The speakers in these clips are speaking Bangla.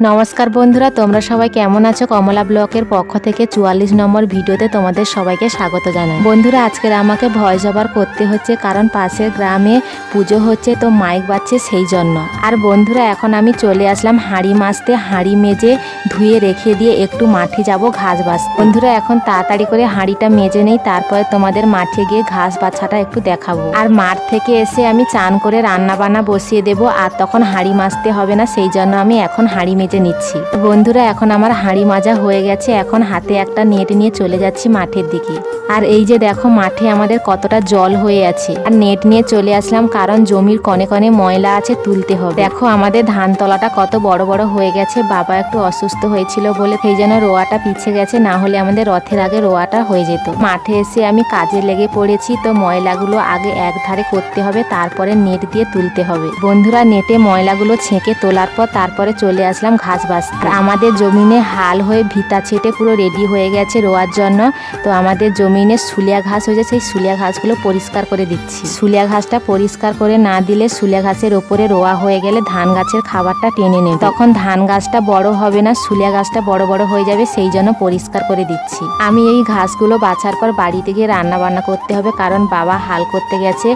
নমস্কার বন্ধুরা, তোমরা সবাই কেমন আছো? কমলা ব্লকের পক্ষ থেকে চুয়াল্লিশ নম্বর ভিডিওতে তোমাদের সবাইকে স্বাগত জানাই। বন্ধুরা, আজকের আমাকে ভয়েস ওভার করতে হচ্ছে কারণ পাশের গ্রামে পুজো হচ্ছে, তো মাইক বাজছে সেই জন্য। আর বন্ধুরা, এখন আমি চলে আসলাম হাঁড়ি মাছতে হাঁড়ি মেজে ধুয়ে রেখে দিয়ে একটু মাঠে যাব ঘাস বাছতে বন্ধুরা, এখন তাড়াতাড়ি করে হাঁড়িটা মেজে নেই, তারপরে তোমাদের মাঠে গিয়ে ঘাস বাছাটা একটু দেখাবো। আর মাঠ থেকে এসে আমি চান করে রান্না বান্না বসিয়ে দেবো, আর তখন হাঁড়ি মাজতে হবে না, সেই জন্য আমি এখন হাঁড়ি মেজে নিচ্ছি। বন্ধুরা, এখন আমার হাঁড়ি মাজা হয়ে গেছে। এখন হাতে একটা নেট নিয়ে চলে যাচ্ছি মাঠের দিকে। আর এই যে দেখো, মাঠে আমাদের কতটা জল হয়ে আছে। আর নেট নিয়ে চলে আসলাম কারণ জমির কনে কনে ময়লা আছে তুলতে হবে। দেখো, আমাদের ধান তলাটা কত বড় বড় হয়ে গেছে। বাবা একটু অসুস্থ হয়েছিল বলে সেই জন্য রোয়াটা পিছে গেছে, না হলে আমাদের রথের আগে রোয়াটা হয়ে যেত। মাঠে এসে আমি কাজে লেগে পড়েছি, তো ময়লাগুলো আগে এক ধারে করতে হবে, তারপরে নেট দিয়ে তুলতে হবে। বন্ধুরা, নেটে ময়লাগুলো ছেঁকে তোলার পর তারপরে চলে আসলাম ঘাস বাছতে আমাদের জমিনে হাল হয়ে ভিতা ছেটে পুরো রেডি হয়ে গেছে রোয়ার জন্য। তো আমাদের জমিনে সুলিয়া ঘাস হয়েছে, সেই সুলিয়া ঘাসগুলো পরিষ্কার করে দিচ্ছি। সুলিয়া ঘাসটা পরিষ্কার করে না দিলে সুলিয়া ঘাসের ওপরে রোয়া হয়ে গেলে ধান গাছের খাবারটা টেনে নেবে। তখন ধান গাছটা বড় হবে না সুলিয়া গাছটা বড় বড় হয়ে যাবে, সেই জন্য পরিষ্কার করে দিচ্ছি। আমি এই ঘাসগুলো বাছার পর বাড়িতে গিয়ে রান্না বান্না করতে হবে, কারণ বাবা হাল করতে গেছে,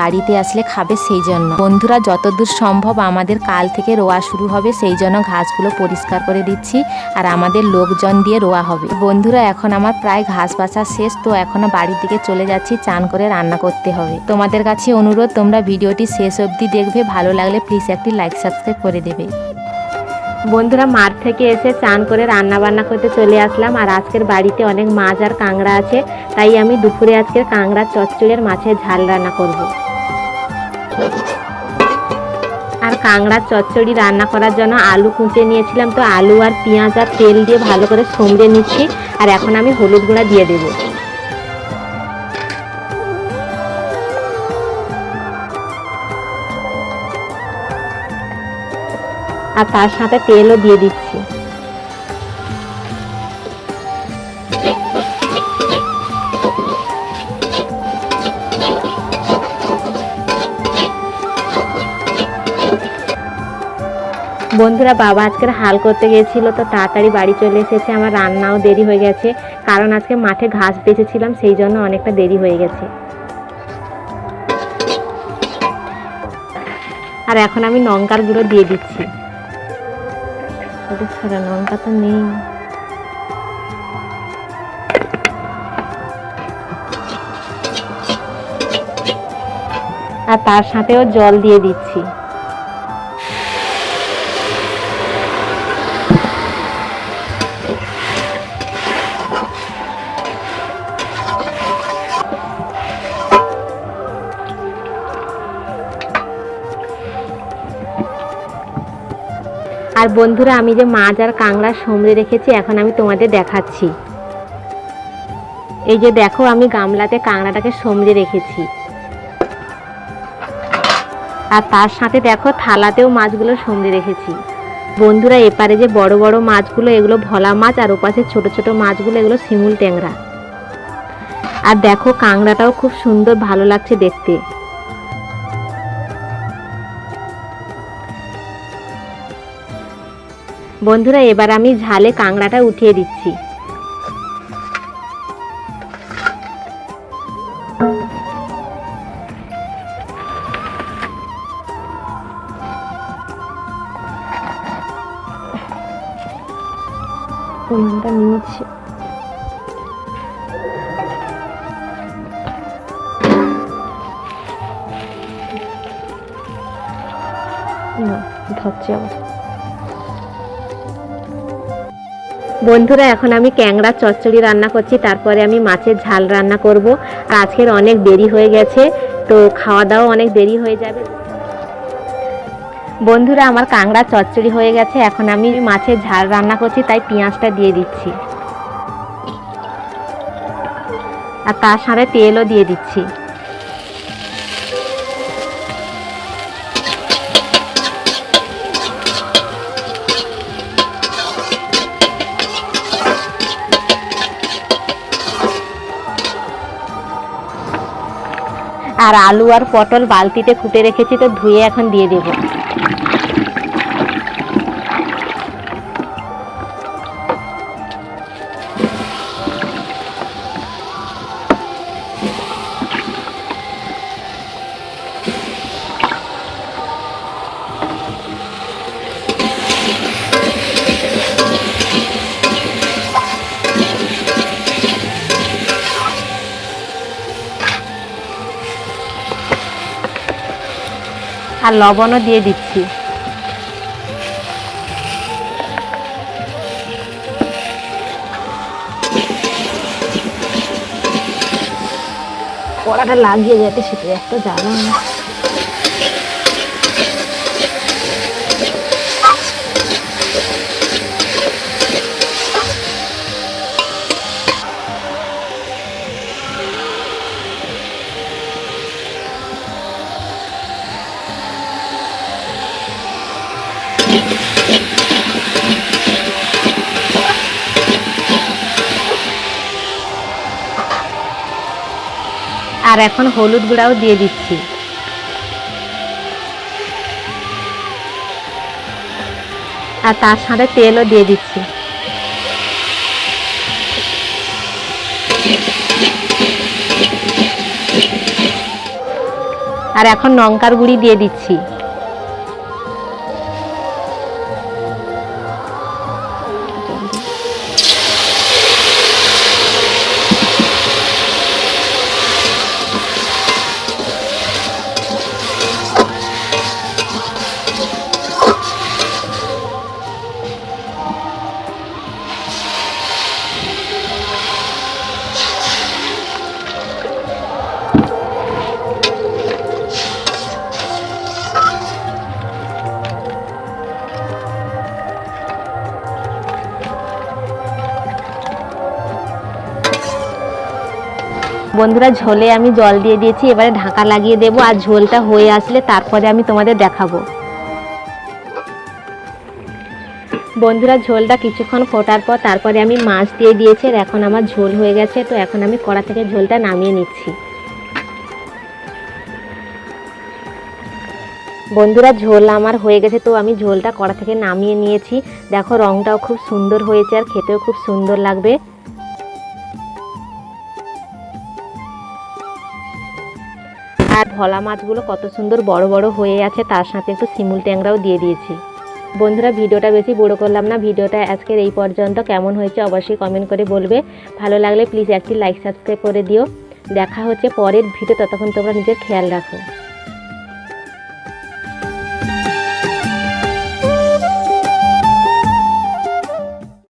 বাড়িতে আসলে খাবে সেই জন্য। বন্ধুরা, যতদূর সম্ভব আমাদের কাল থেকে রোয়া শুরু হবে, সেই জন্য ঘাসগুলো পরিষ্কার করে দিচ্ছি আর আমাদের লোকজন দিয়ে রোয়া হবে। বন্ধুরা, এখন আমার প্রায় ঘাস বাছা শেষ, তো এখনও বাড়ির দিকে চলে যাচ্ছি, চান করে রান্না করতে হবে। তোমাদের কাছে অনুরোধ, তোমরা ভিডিওটি শেষ অবধি দেখবে, ভালো লাগলে প্লিজ একটি লাইক সাবস্ক্রাইব করে দেবে। বন্ধুরা, মাঠ থেকে এসে চান করে রান্না বান্না করতে চলে আসলাম, আর আজকের বাড়িতে অনেক মাছ আর কাঁংড়া আছে, তাই আমি দুপুরে আজকের কাঁংড়া চচ্চড়ের মাছের ঝাল রান্না করব। আর কাঁংড়া চচ্চড়ি রান্না করার জন্য আলু কুঁচে নিয়েছিলাম। তো আলু আর পেঁয়াজ আর তেল দিয়ে ভালো করে সমড়ে নিচ্ছি। আর এখন আমি হলুদ গুঁড়া দিয়ে দেবো। আর তার সাথে তেলও দিয়ে দিচ্ছি। বন্ধুরা বাবা আজকের হাল করতে গিয়েছিল, তো তাড়াতাড়ি বাড়ি চলে এসেছে। আমার রান্নাও দেরি হয়ে গেছে, কারণ আজকে মাঠে ঘাস বেঁচেছিলাম, সেই জন্য অনেকটা দেরি হয়ে গেছে। আর এখন আমি লঙ্কার গুঁড়ো দিয়ে দিচ্ছি। ছাড়া লঙ্কা তো নেই। আর তার সাথেও জল দিয়ে দিচ্ছি। আর বন্ধুরা, আমি যে মাছ আর কাঁংড়া সমড়ে রেখেছি, এখন আমি তোমাদের দেখাচ্ছি। এই যে দেখো, আমি গামলাতে কাঁংড়াটাকে সমড়ে রেখেছি। আর তার সাথে দেখো, থালাতেও মাছগুলো সমড়ে রেখেছি। বন্ধুরা, এপারে যে বড় বড় মাছগুলো, এগুলো ভোলা মাছ, আর ওপাশে ছোট ছোট মাছগুলো, এগুলো শিমুল ট্যাংরা। আর দেখো কাঁংড়াটাও খুব সুন্দর, ভালো লাগছে দেখতে। বন্ধুরা এবার আমি ঝালে কাঁংড়াটা উঠিয়ে দিচ্ছি। ধরছে আবার। বন্ধুরা, এখন আমি ক্যাংড়া চচ্চড়ি রান্না করছি, তারপরে আমি মাছের ঝাল রান্না করব। আর আজকের অনেক দেরি হয়ে গেছে, তো খাওয়া দাওয়া অনেক দেরি হয়ে যাবে। বন্ধুরা, আমার কাঁংড়া চচ্চড়ি হয়ে গেছে, এখন আমি মাছের ঝাল রান্না করছি, তাই পেঁয়াজটা দিয়ে দিচ্ছি। আর তার সাথে তেলও দিয়ে দিচ্ছি। আর আলু আর পটল বালতিতে ফুটে রেখেছি তো ধুয়ে এখন দিয়ে দেবো। আর লবণও দিয়ে দিচ্ছি। কড়াটা লাগিয়ে যেতে সেটা একটা জ্বালা আর এখন হলুদ গুঁড়াও দিয়ে দিচ্ছি। আর তার সাথে তেলও দিয়ে দিচ্ছি। আর এখন লঙ্কার গুঁড়ি দিয়ে দিচ্ছি। বন্ধুরা, ঝোলে আমি জল দিয়ে দিয়েছি, এবারে ঢাকা লাগিয়ে দেবো আর ঝোলটা হয়ে আসলে তারপরে আমি তোমাদের দেখাবো। বন্ধুরা, ঝোলটা কিছুক্ষণ ফোটার পর তারপরে আমি মাছ দিয়ে দিয়েছি আর এখন আমার ঝোল হয়ে গেছে, তো এখন আমি কড়া থেকে ঝোলটা নামিয়ে নিচ্ছি। বন্ধুরা, ঝোল আমার হয়ে গেছে, তো আমি ঝোলটা কড়া থেকে নামিয়ে নিয়েছি। দেখো, রংটাও খুব সুন্দর হয়েছে আর খেতেও খুব সুন্দর লাগবে। আর ভলা মাছগুলো কত সুন্দর বড় বড় হয়ে আছে, তার সাথে একটু শিমুল ট্যাংরাও দিয়ে দিয়েছি। বন্ধুরা, ভিডিওটা বেশি বড় করলাম না, ভিডিওটা আজকের এই পর্যন্ত। কেমন হয়েছে অবশ্যই কমেন্ট করে বলবে। ভালো লাগলে প্লিজ একটি লাইক সাবস্ক্রাইব করে দিও। দেখা হচ্ছে পরের ভিডিও, ততক্ষণ তোমরা নিজের খেয়াল রাখো।